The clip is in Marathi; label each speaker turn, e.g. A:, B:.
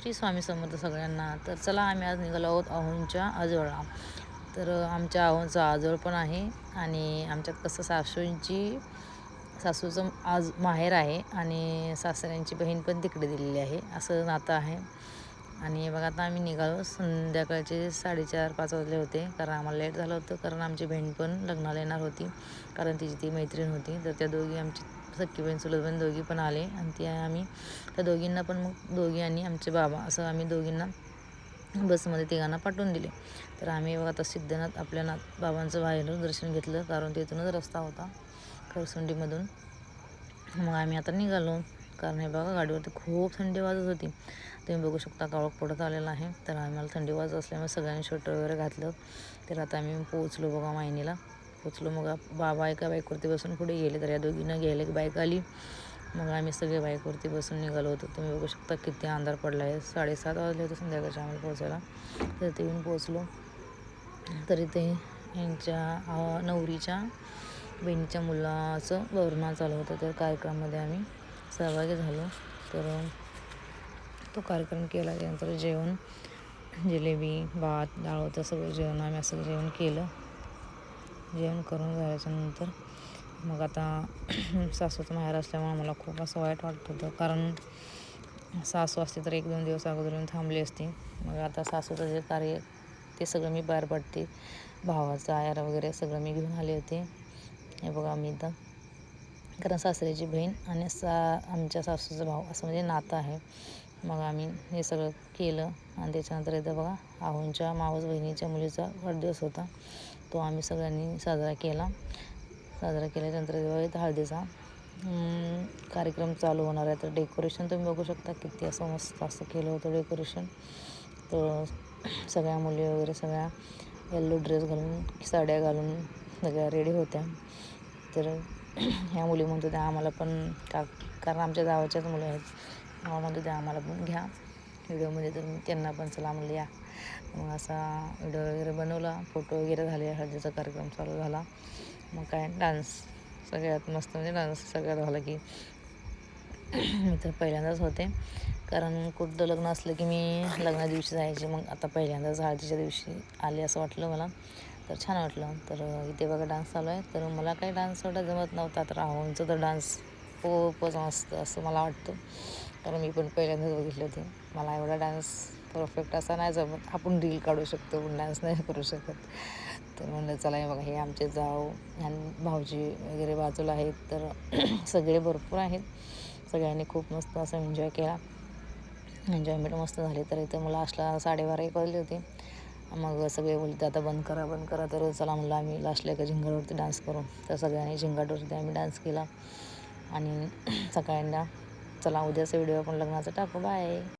A: श्री स्वामी समर्थ सगळ्यांना. तर चला आम्ही आज निघालो आहोत अहोंच्या आजोळा तर आमच्या अहोंचा आजोळ पण आहे आणि आमच्यात कसं सासूंची सासूचं आज माहेर आहे आणि सासऱ्यांची बहीण पण तिकडे दिलेली आहे. असं नातं आहे. आणि बघा आता आम्ही निघालो. संध्याकाळचे साडेचार पाच वाजले होते. कारण आम्हाला लेट झालं होतं. कारण आमची बहीण पण लग्नाला येणार होती. कारण तिची ती मैत्रीण होती. तर त्या दोघी आमची सख्खी बहीण चुलत बहीण दोघी पण आले. आणि ती आम्ही त्या दोघींना पण मग दोघी आणि आमचे बाबा असं आम्ही दोघींना बसमध्ये तिघांना पाठवून दिले. तर आम्ही बघा आता सिद्धनाथ आपल्या नाथ बाबांचं बाहेरून दर्शन घेतलं. कारण तिथूनच रस्ता होता. खरसुंडीमधून. मग आम्ही आता निघालो. कारण हे बघा गाडीवरती खूप थंडी वाजत होती. तुम्ही बघू शकता काळोख पडत आलेला आहे. तर आम्हाला थंडी वाजत असल्यामुळे सगळ्यांनी स्वेटर वगैरे घातलं. तर आता आम्ही पोचलो बघा मायनीला. पोचलो मग बाबा एका बाईकवरती बसून पुढे गेले तर या दोघीनं गेले की बाईक आली. मग आम्ही सगळे बाईकवरती बसून निघालो होतो. तुम्ही बघू शकता किती अंधार पडला आहे साडेसात वाजले होते संध्याकाळच्या आम्हाला पोचायला तर ते येऊन पोचलो तरी ते यांच्या नवरीच्या बहिणीच्या मुलाचं वर्ण चालू होतं. तर कार्यक्रमामध्ये आम्ही सहभागी झालो. तर तो कार्यक्रम केला त्यानंतर जेवण जिलेबी भात डाळ होतं सगळं जेवण. आम्ही असं जेवण केलं. जेवण करून झाल्याच्यानंतर मग आता सासूचं माहेर असल्यामुळे मला खूप असं वाईट वाटत होतं. कारण सासू असते तर एक दोन दिवस अगोदर येऊन थांबली असते. मग आता सासूचं जे कार्य ते सगळं मी बाहेर पडते. भावाचा आयार वगैरे सगळं मी घेऊन आले होते. हे बघा मी इथं कारण सासऱ्याची बहीण आणि सा आमच्या सासूचा भाऊ असं म्हणजे नातं आहे. मग आम्ही हे सगळं केलं आणि त्याच्यानंतर इथं बघा आहोंच्या मावस बहिणीच्या मुलीचा वाढदिवस होता. तो आम्ही सगळ्यांनी साजरा केला. साजरा केल्यानंतर बघा इथं हळदीचा कार्यक्रम चालू होणार आहे. तर डेकोरेशन तुम्ही बघू शकता किती असं मस्त असं केलं होतं डेकोरेशन. तर सगळ्या मुली वगैरे सगळ्या येल्लो ड्रेस घालून साड्या घालून सगळ्या रेडी होत्या. तर ह्या मुली म्हणत होत्या आम्हाला पण का कारण आमच्या गावाच्याच मुलं आहेत. म्हणत होत्या आम्हाला पण घ्या. व्हिडिओमध्ये तर त्यांना पण चला म्हणलं या. मग असा व्हिडिओ वगैरे बनवला फोटो वगैरे झाले हळदीचा कार्यक्रम चालू झाला. मग काय डान्स सगळ्यात मस्त म्हणजे डान्स सगळ्यात झाला की मी तर पहिल्यांदाच होते. कारण कुठं लग्न असलं की मी लग्ना दिवशी जायचे मग आता पहिल्यांदाच हळदीच्या दिवशी आले असं वाटलं मला. तर छान वाटलं. तर इथे बघा डान्स चालू आहे. तर मला काही डान्स एवढा जमत नव्हता. तर राहुलचं तर डान्स खूपच मस्त असं मला वाटतं. कारण मी पण पहिल्यांदाच बघितले होते मला एवढा डान्स परफेक्ट असा नाही जमत. आपण रील काढू शकतो पण डान्स नाही करू शकत. तर म्हणलं चला बघा हे आमचे जाऊ आणि भाऊजी वगैरे बाजूला आहेत. तर सगळे भरपूर आहेत. सगळ्यांनी खूप मस्त असं एन्जॉय केला. एन्जॉयमेंट मस्त झाली. तर इथे मला असला साडेबारा एक वाजली होती. मग सगळे बोलते आता बंद करा बंद करा. तर चला म्हणलं आम्ही लास्टला एका झिंगाटवरती डान्स करू. तर सगळ्यांनी झिंगाटवरती आम्ही डान्स केला. आणि सगळ्यांना चला उद्याचा व्हिडिओ आपण लग्नाचा टाकू. बाय